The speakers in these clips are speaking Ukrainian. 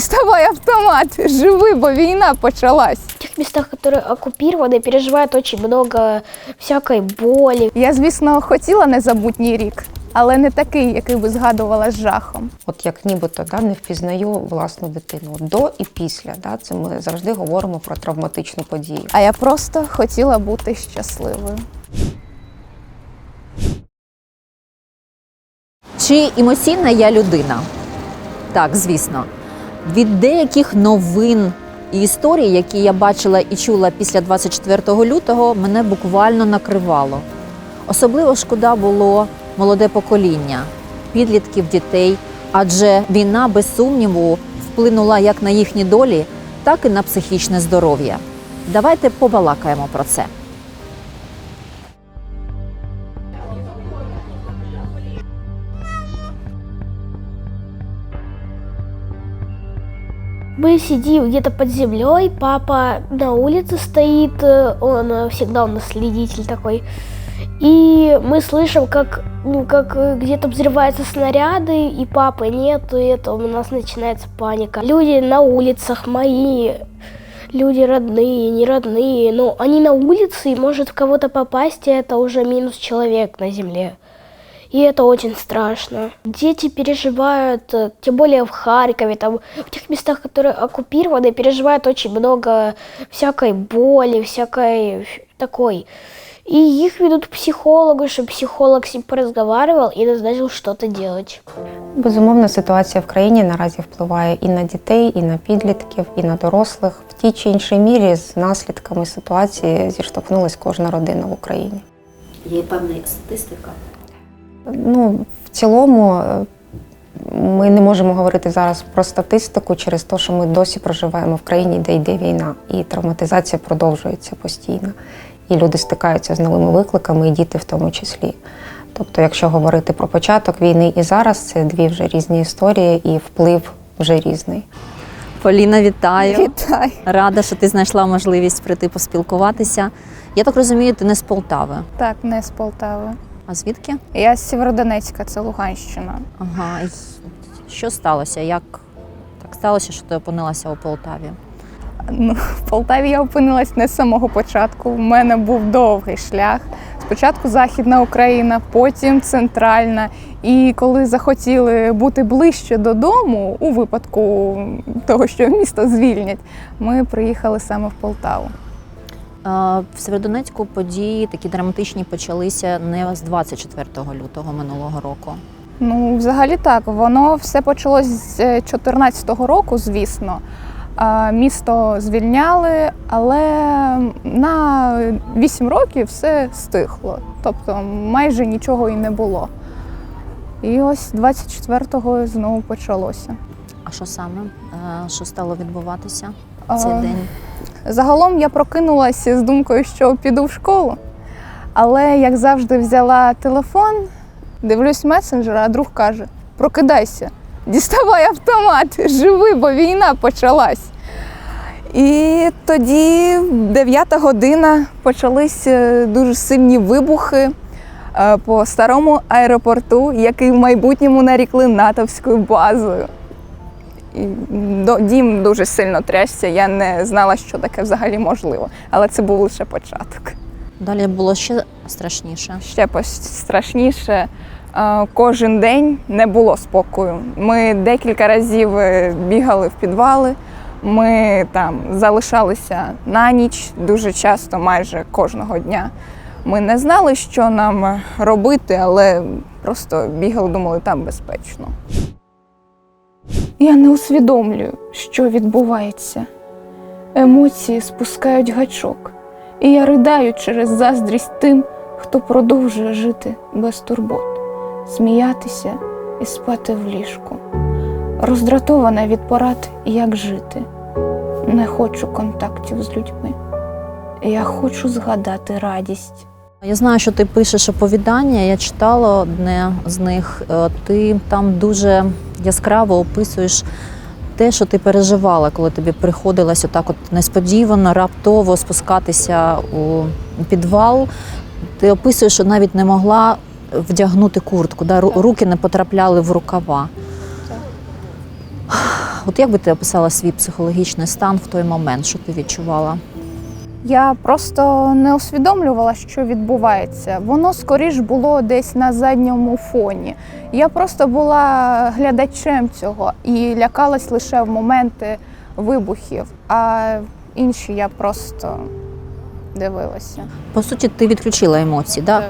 Діставай автомат, живи, бо війна почалась. В тех местах, которые оккупированы, переживают очень много всякой боли. Я, звісно, хотіла незабутній рік, але не такий, який би згадувала з жахом. От як нібито да, не впізнаю власну дитину до і після. Да, це ми завжди говоримо про травматичну подію. А я просто хотіла бути щасливою. Чи емоційна я людина? Так, звісно. Від деяких новин і історій, які я бачила і чула після 24 лютого, мене буквально накривало. Особливо шкода було молоде покоління, підлітків, дітей, адже війна, без сумніву, вплинула як на їхні долі, так і на психічне здоров'я. Давайте побалакаємо про це. Мы сидим где-то под землей, папа на улице стоит, э, он э, всегда у нас следитель такой. И мы слышим, как, ну, как э, где-то взрываются снаряды, и папы нет, и это у нас начинается паника. Люди на улицах мои, люди родные, не родные, но они на улице, и может в кого-то попасть, и это уже минус человек на земле. И это очень страшно. Дети переживают, э, тем более в Харькове, там, в тех местах, которые оккупированы, переживают очень много всякой боли, всякой ф- такой. И их ведут к психологу, чтобы психолог с ним поразговаривал и назначил что-то делать. Безумовно, ситуація в країні наразі впливає і на дітей, і на підлітків, і на дорослих. В тій чи іншій мірі з наслідками ситуації зіштовхнулась кожна родина в Україні. Є певна статистика. Ну, в цілому, е, ми не можемо говорити зараз про статистику через те, що ми досі проживаємо в країні, де йде війна, і травматизація продовжується постійно. І люди стикаються з новими викликами, і діти в тому числі. Тобто, якщо говорити про початок війни і зараз, це дві вже різні історії, і вплив вже різний. Поліна, вітаю. Вітай. Рада, що ти знайшла можливість прийти поспілкуватися. Я так розумію, ти не з Полтави. Так, не з Полтави. А звідки? Я з Сєвєродонецька, це Луганщина. Ага. І що сталося? Як так сталося, що ти опинилася у Полтаві? Ну, в Полтаві я опинилась не з самого початку. У мене був довгий шлях. Спочатку Західна Україна, потім центральна. І коли захотіли бути ближче додому, у випадку того, що місто звільнять, ми приїхали саме в Полтаву. Е, В Сєвєродонецьку події такі драматичні почалися не з 24 лютого минулого року. Ну, взагалі так, воно все почалось з 2014 року, звісно. Місто звільняли, але на 8 років все стихло. Тобто майже нічого і не було. І ось 24-го знову почалося. А що саме? Е, Що стало відбуватися цей А, день? Загалом я прокинулася з думкою, що піду в школу, але як завжди взяла телефон, дивлюсь месенджер, а друг каже: прокидайся, діставай автомат, живи, бо війна почалась. І тоді, дев'ята година, почались е, дуже сильні вибухи е, по старому аеропорту, який в майбутньому нарікли натовською базою. Дім дуже сильно трясся. Я не знала, що таке взагалі можливо. Але це був лише початок. Далі було ще страшніше. Ще страшніше. е, Кожен день не було спокою. Ми декілька разів е, бігали в підвали. Ми там залишалися на ніч дуже часто, майже кожного дня. Ми не знали, що нам робити, але просто бігали, думали, там безпечно. Я не усвідомлюю, що відбувається. Емоції спускають гачок, і я ридаю через заздрість тим, хто продовжує жити без турбот, сміятися і спати в ліжку. Роздратована від порад, як жити. Не хочу контактів з людьми. Я хочу згадати радість. Я знаю, що ти пишеш оповідання. Я читала одне з них. Е, Ти там дуже яскраво описуєш те, що ти переживала, коли тобі приходилось отак от несподівано, раптово спускатися у підвал. Ти описуєш, що навіть не могла вдягнути куртку, да? руки не потрапляли в рукава. От як би ти описала свій психологічний стан в той момент, що ти відчувала? Я просто не усвідомлювала, що відбувається. Воно скоріш було десь на задньому фоні. Я просто була глядачем цього і лякалась лише в моменти вибухів, а інші я просто дивилася. По суті, ти відключила емоції, да?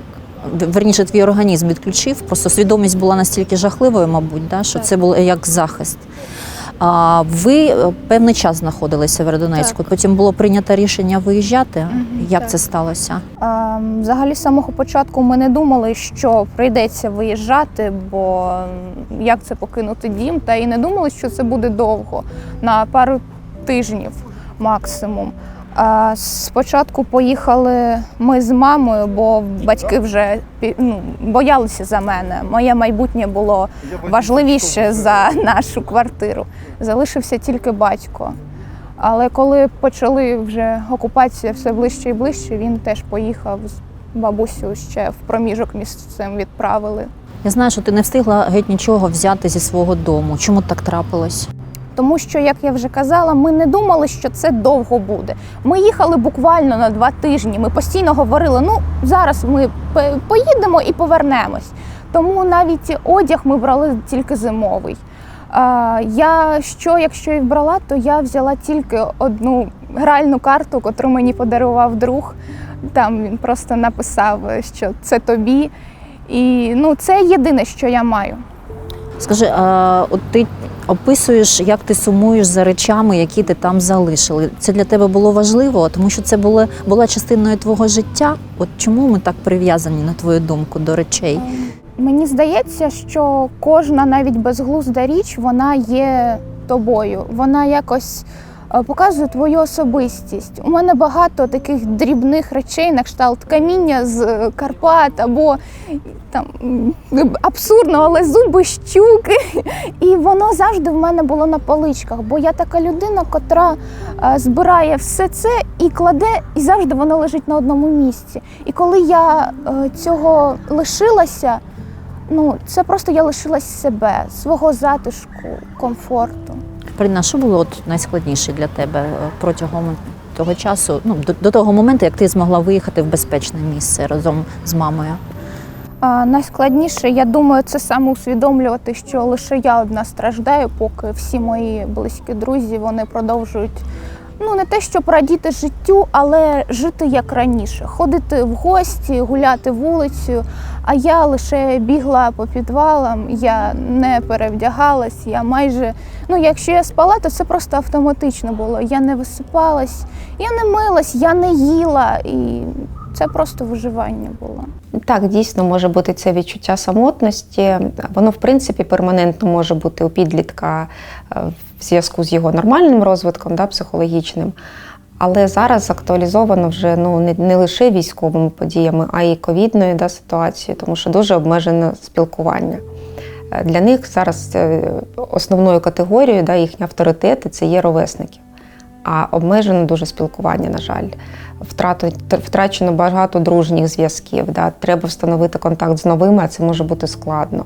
В- Верніше, твій організм відключив, просто свідомість була настільки жахливою, мабуть, да, що Так. це було як захист. А ви е, певний час знаходилися в Вердонецьку, потім було прийнято рішення виїжджати. Угу, Як так. це сталося? А, Взагалі, з самого початку ми не думали, що прийдеться виїжджати, бо як це покинути дім, та і не думали, що це буде довго, на пару тижнів максимум. Спочатку поїхали ми з мамою, бо батьки вже ну, боялися за мене. Моє майбутнє було важливіше за нашу квартиру. Залишився тільки батько. Але коли почали вже окупація все ближче і ближче, він теж поїхав з бабусю ще в проміжок між цим відправили. Я знаю, що ти не встигла геть нічого взяти зі свого дому. Чому так трапилось? Тому що, як я вже казала, ми не думали, що це довго буде. Ми їхали буквально на два тижні. Ми постійно говорили: ну зараз ми поїдемо і повернемось. Тому навіть одяг ми брали тільки зимовий. Я що, якщо і брала, то я взяла тільки одну гральну карту, котру мені подарував друг. Там він просто написав, що це тобі. І ну, це єдине, що я маю. Скажи, а от ти описуєш, як ти сумуєш за речами, які ти там залишили. Це для тебе було важливо, тому що це було, була частиною твого життя. От чому ми так прив'язані, на твою думку, до речей? Мені здається, що кожна навіть безглузда річ вона є тобою. Вона якось показує твою особистість. У мене багато таких дрібних речей, на кшталт каміння з е, Карпат або там абсурдно, але зуби щуки. І воно завжди в мене було на поличках, бо я така людина, котра е, збирає все це і кладе, і завжди воно лежить на одному місці. І коли я е, цього лишилася, ну це просто я лишилась себе, свого затишку, комфорту. Каріна, що було от найскладніше для тебе е, протягом того часу, ну до, до того моменту, як ти змогла виїхати в безпечне місце разом з мамою? А найскладніше, я думаю, це саме усвідомлювати, що лише я одна страждаю, поки всі мої близькі друзі вони продовжують. Ну, не те, щоб радіти життю, але жити як раніше, ходити в гості, гуляти вулицею. А я лише бігла по підвалам, я не перевдягалась, я майже. Ну, якщо я спала, то це просто автоматично було. Я не висипалась, я не милась, я не їла. І це просто виживання було. Так, дійсно може бути це відчуття самотності. Воно, в принципі, перманентно може бути у підлітка е, в зв'язку з його нормальним розвитком, да, психологічним. Але зараз актуалізовано вже ну не, не лише військовими подіями, а й ковідною да, ситуацією, тому що дуже обмежене спілкування. Е, Для них зараз е, основною категорією да, їхні авторитети це є ровесники. А обмежено дуже спілкування, на жаль. Втрато, втрачено багато дружніх зв'язків. Да. Треба встановити контакт з новими, а це може бути складно.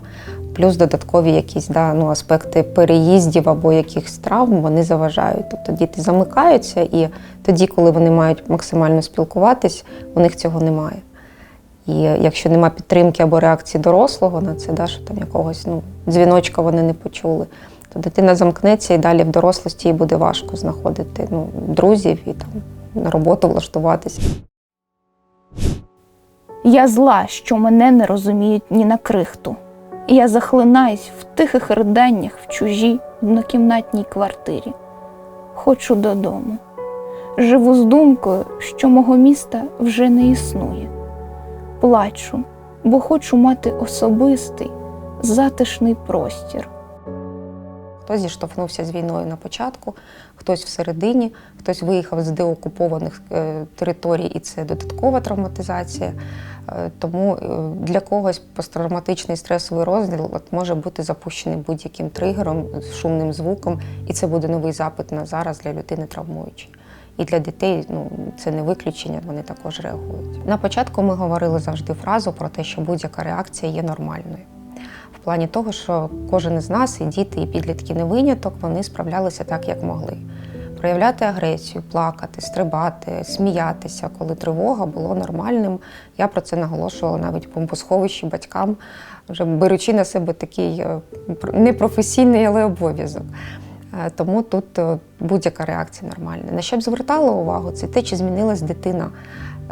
Плюс додаткові якісь да, ну, аспекти переїздів або якихось травм вони заважають. Тобто діти замикаються, і тоді, коли вони мають максимально спілкуватись, у них цього немає. І якщо нема підтримки або реакції дорослого на це, да, що там якогось ну, дзвіночка вони не почули, то дитина замкнеться і далі в дорослості їй буде важко знаходити ну, друзів і там на роботу влаштуватися. Я зла, що мене не розуміють ні на крихту. І я захлинаюсь в тихих риданнях в чужій однокімнатній квартирі. Хочу додому. Живу з думкою, що мого міста вже не існує. Плачу, бо хочу мати особистий, затишний простір. Хтось зіштовхнувся з війною на початку, хтось всередині, хтось виїхав з деокупованих е, територій, і це додаткова травматизація. Е, Тому е, для когось посттравматичний стресовий розлад може бути запущений будь-яким тригером, шумним звуком, і це буде новий запит на зараз для людини травмуючий. І для дітей ну, це не виключення, вони також реагують. На початку ми говорили завжди фразу про те, що будь-яка реакція є нормальною. Плані того, що кожен із нас, і діти, і підлітки не виняток, вони справлялися так, як могли. Проявляти агресію, плакати, стрибати, сміятися, коли тривога було нормальним. Я про це наголошувала навіть бомбосховищі батькам, вже беручи на себе такий е, непрофесійний, але обов'язок. Е, Тому тут е, будь-яка реакція нормальна. На що б звертала увагу, це те, чи змінилась дитина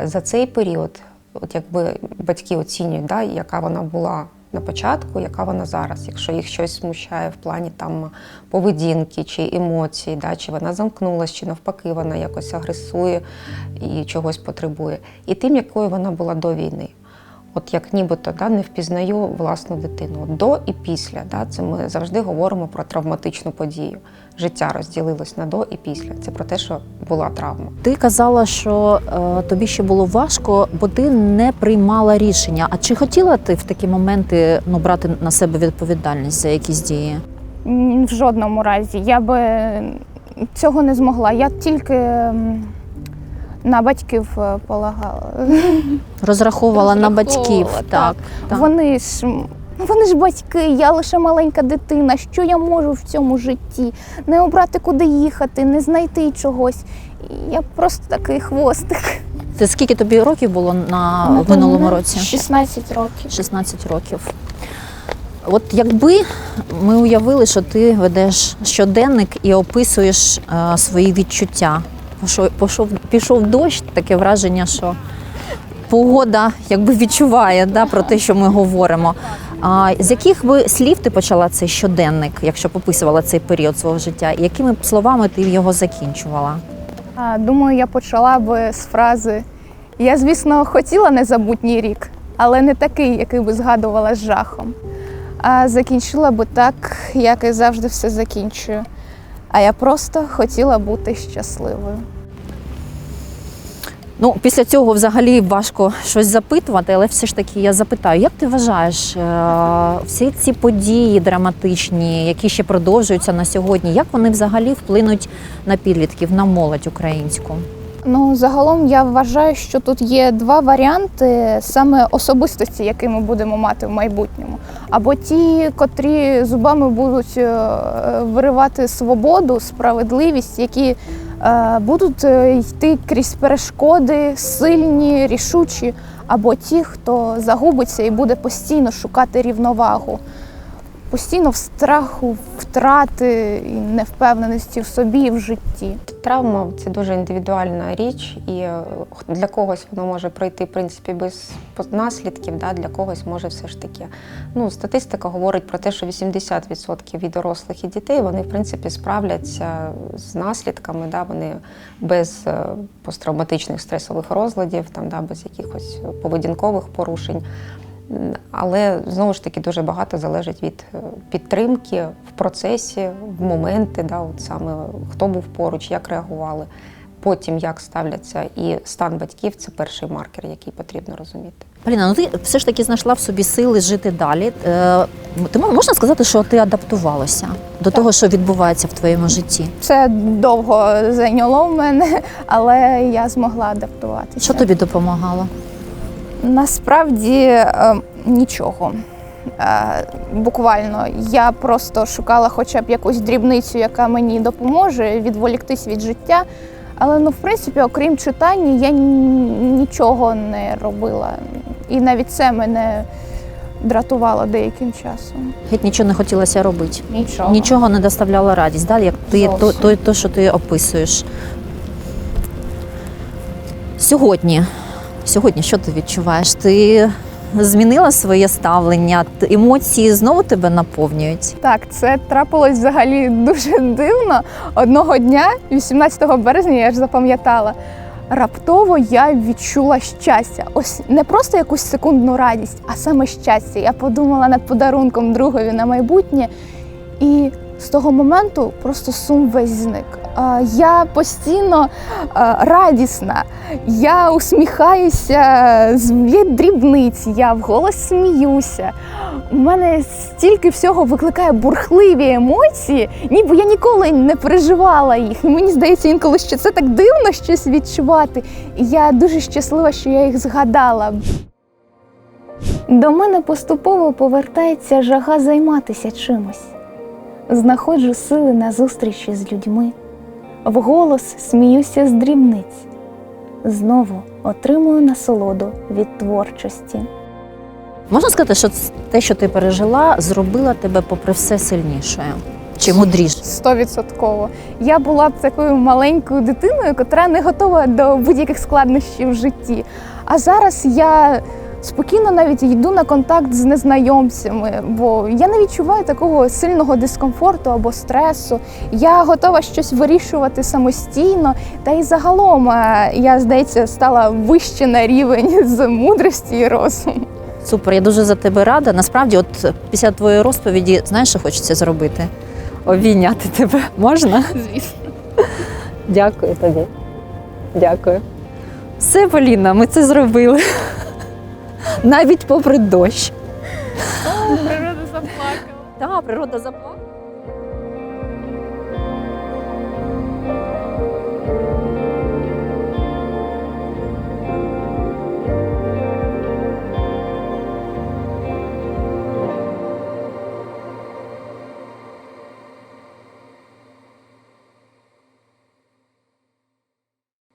за цей період. От якби батьки оцінюють, да, яка вона була на початку, яка вона зараз. Якщо їх щось смущає в плані там поведінки чи емоцій, да, чи вона замкнулась, чи навпаки вона якось агресує і чогось потребує. І тим, якою вона була до війни. От як нібито да, не впізнаю власну дитину. От до і після. Да, це ми завжди говоримо про травматичну подію. Життя розділилось на до і після. Це про те, що була травма. Ти казала, що е, тобі ще було важко, бо ти не приймала рішення. А чи хотіла ти в такі моменти ну, брати на себе відповідальність за якісь дії? В жодному разі. Я би цього не змогла. Я тільки на батьків е, полагала. Розраховувала на батьків. Так, так. Вони ж вони ж батьки, я лише маленька дитина. Що я можу в цьому житті? Не обрати, куди їхати, не знайти чогось. Я просто такий хвостик. Це скільки тобі років було на в минулому році? 16 років. 16 років. От якби ми уявили, що ти ведеш щоденник і описуєш е, свої відчуття. Пішов, пішов, дощ, таке враження, що погода якби відчуває да, про те, що ми говоримо. А з яких би слів ти почала цей щоденник, якщо б описувала цей період свого життя, і якими словами ти його закінчувала? Думаю, я почала би з фрази Я, звісно, хотіла незабутній рік, але не такий, який би згадувала з жахом. А закінчила би так, як і завжди все закінчую. А я просто хотіла бути щасливою. Ну, після цього взагалі важко щось запитувати, але все ж таки я запитаю, як ти вважаєш, е, всі ці події драматичні, які ще продовжуються на сьогодні, як вони взагалі вплинуть на підлітків, на молодь українську? Ну, загалом я вважаю, що тут є два варіанти саме особистості, які ми будемо мати в майбутньому. Або ті, котрі зубами будуть е, виривати свободу, справедливість, які е, будуть е, йти крізь перешкоди, сильні, рішучі, або ті, хто загубиться і буде постійно шукати рівновагу. Постійно в страху, втрати і невпевненості в собі і в житті. Травма це дуже індивідуальна річ, і е, для когось воно може пройти в принципі без наслідків, да, для когось може все ж таки. Ну, статистика говорить про те, що 80% і дорослих і дітей вони в принципі справляться з наслідками, да, вони без е, посттравматичних стресових розладів, там, да, без якихось поведінкових порушень. Але знову ж таки дуже багато залежить від е, підтримки в процесі, в моменти, да, от саме хто був поруч, як реагували, потім як ставляться. І стан батьків це перший маркер, який потрібно розуміти. Поліна, ну ти все ж таки знайшла в собі сили жити далі. Е, Ти можна сказати, що ти адаптувалася до того, що відбувається в твоєму житті? Це довго зайняло в мене, але я змогла адаптуватися. Що тобі допомагало? Насправді е, нічого. Е, буквально я просто шукала хоча б якусь дрібницю, яка мені допоможе відволіктись від життя. Але ну, в принципі, окрім читання, я нічого не робила. І навіть це мене дратувало деяким часом. Геть нічого не хотілося робити. Нічого. Нічого не доставляло радість, да? як ти то, то, то, що ти описуєш. Сьогодні, сьогодні що ти відчуваєш? Ти змінила своє ставлення, емоції знову тебе наповнюють. Так, це трапилось взагалі дуже дивно. Одного дня, 18 березня, я ж запам'ятала. Раптово я відчула щастя. Ось не просто якусь секундну радість, а саме щастя. Я подумала над подарунком другові на майбутнє, і з того моменту просто сум весь зник. Я постійно радісна, я усміхаюся з є дрібниць, я вголос сміюся. У мене стільки всього викликає бурхливі емоції, ніби я ніколи не переживала їх. І мені здається інколи, що це так дивно щось відчувати. І я дуже щаслива, що я їх згадала. До мене поступово повертається жага займатися чимось. Знаходжу сили на зустрічі з людьми, вголос сміюся з дрібниць. Знову отримую насолоду від творчості. Можна сказати, що те, що ти пережила, зробила тебе, попри все сильнішою чи мудрішою? Стовідсотково. Я була б такою маленькою дитиною, котра не готова до будь-яких складнощів в житті. А зараз я спокійно навіть йду на контакт з незнайомцями, бо я не відчуваю такого сильного дискомфорту або стресу. Я готова щось вирішувати самостійно. Та й загалом е, я, здається, стала вище на рівень з мудрості і розуму. Супер, я дуже за тебе рада. Насправді, от після твоєї розповіді, знаєш, що хочеться зробити? Обійняти тебе можна? Звісно. Дякую тобі. Дякую. Все, Поліна, ми це зробили. Навіть попри дощ. Природа заплакала. Так, природа заплакала.